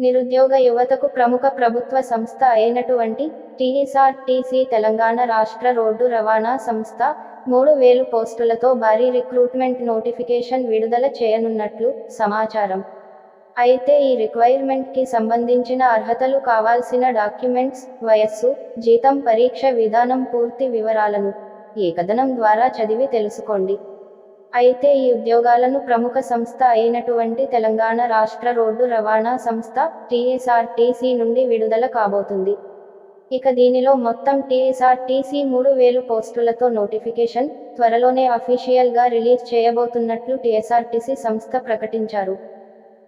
నిరుద్యోగ యువతకు ప్రముఖ ప్రభుత్వ సంస్థ అయినటువంటి టీఎస్ఆర్టీసీ తెలంగాణ రాష్ట్ర రోడ్డు రవాణా సంస్థ మూడు వేలు పోస్టులతో భారీ రిక్రూట్మెంట్ నోటిఫికేషన్ విడుదల చేయనున్నట్లు సమాచారం. అయితే ఈ రిక్వైర్మెంట్కి సంబంధించిన అర్హతలు కావాల్సిన డాక్యుమెంట్స్ వయస్సు జీతం పరీక్ష విధానం పూర్తి వివరాలను ఈ కథనం ద్వారా చదివి తెలుసుకోండి. అయితే ఈ ఉద్యోగాలను ప్రముఖ సంస్థ అయినటువంటి తెలంగాణ రాష్ట్ర రోడ్డు రవాణా సంస్థ టీఎస్ఆర్టీసీ నుండి విడుదల కాబోతుంది. ఇక దీనిలో మొత్తం టీఎస్ఆర్టీసీ మూడు వేలు పోస్టులతో నోటిఫికేషన్ త్వరలోనే అఫీషియల్గా రిలీజ్ చేయబోతున్నట్లు టీఎస్ఆర్టీసీ సంస్థ ప్రకటించారు.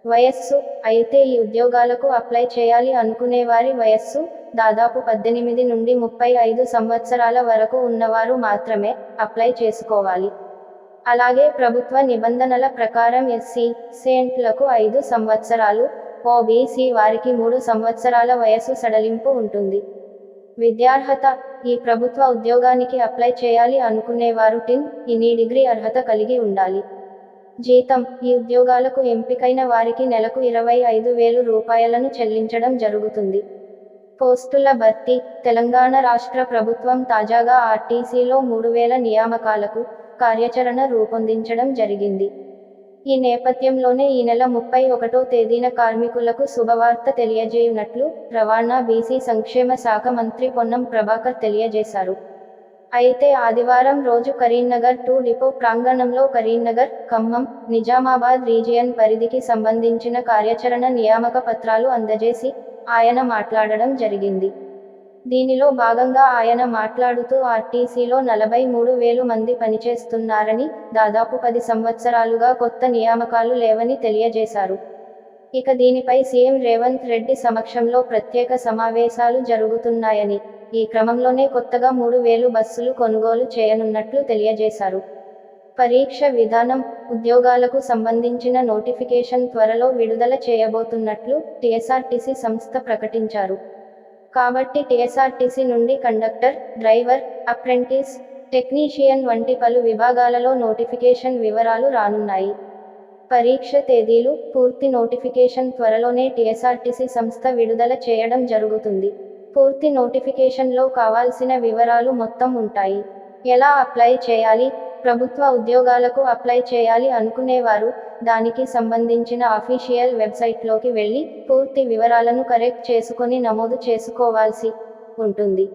వయస్సు అయితే ఈ ఉద్యోగాలకు అప్లై చేయాలి అనుకునే వారి వయస్సు దాదాపు పద్దెనిమిది నుండి ముప్పై ఐదు సంవత్సరాల వరకు ఉన్నవారు మాత్రమే అప్లై చేసుకోవాలి. అలాగే ప్రభుత్వ నిబంధనల ప్రకారం ఎస్సీ సెంట్లకు ఐదు సంవత్సరాలు ఓబీసీ వారికి మూడు సంవత్సరాల వయసు సడలింపు ఉంటుంది. విద్యార్హత ఈ ప్రభుత్వ ఉద్యోగానికి అప్లై చేయాలి అనుకునేవారు టిన్ ఇన్ని డిగ్రీ అర్హత కలిగి ఉండాలి. జీతం ఈ ఉద్యోగాలకు ఎంపికైన వారికి నెలకు ఇరవై ఐదు వేలు రూపాయలను చెల్లించడం జరుగుతుంది. పోస్టుల భర్తీ తెలంగాణ రాష్ట్ర ప్రభుత్వం తాజాగా ఆర్టీసీలో మూడు వేల నియామకాలకు కార్యాచరణ రూపొందించడం జరిగింది. ఈ నేపథ్యంలోనే ఈ నెల ముప్పై ఒకటో తేదీన కార్మికులకు శుభవార్త తెలియజేయునట్లు రవాణా బీసీ సంక్షేమ శాఖ మంత్రి పొన్నం ప్రభాకర్ తెలియజేశారు. అయితే ఆదివారం రోజు కరీంనగర్ టూ డిపో ప్రాంగణంలో కరీంనగర్ ఖమ్మం నిజామాబాద్ రీజియన్ పరిధికి సంబంధించిన కార్యాచరణ నియామక పత్రాలు అందజేసి ఆయన మాట్లాడడం జరిగింది. దీనిలో భాగంగా ఆయన మాట్లాడుతూ ఆర్టీసీలో నలభై మూడు వేలు మంది పనిచేస్తున్నారని దాదాపు పది సంవత్సరాలుగా కొత్త నియామకాలు లేవని తెలియజేశారు. ఇక దీనిపై సీఎం రేవంత్ రెడ్డి సమక్షంలో ప్రత్యేక సమావేశాలు జరుగుతున్నాయని ఈ క్రమంలోనే కొత్తగా మూడు వేలు బస్సులు కొనుగోలు చేయనున్నట్లు తెలియజేశారు. పరీక్ష విధానం ఉద్యోగాలకు సంబంధించిన నోటిఫికేషన్ త్వరలో విడుదల చేయబోతున్నట్లు టీఎస్ఆర్టీసీ సంస్థ ప్రకటించారు. కాబట్టి టీఎస్ఆర్టీసీ నుండి కండక్టర్ డ్రైవర్ అప్రెంటిస్ టెక్నీషియన్ వంటి పలు విభాగాలలో నోటిఫికేషన్ వివరాలు రానున్నాయి. పరీక్ష తేదీలు పూర్తి నోటిఫికేషన్ త్వరలోనే టీఎస్ఆర్టీసీ సంస్థ విడుదల చేయడం జరుగుతుంది. పూర్తి నోటిఫికేషన్లో కావాల్సిన వివరాలు మొత్తం ఉంటాయి. ఎలా అప్లై చేయాలి? ప్రభుత్వ ఉద్యోగాలకు అప్లై చేయాలి అనుకునేవారు దానికి సంబంధించిన అఫీషియల్ వెబ్సైట్లోకి వెళ్ళి పూర్తి వివరాలను కరెక్ట్ చేసుకొని నమోదు చేసుకోవాల్సి ఉంటుంది.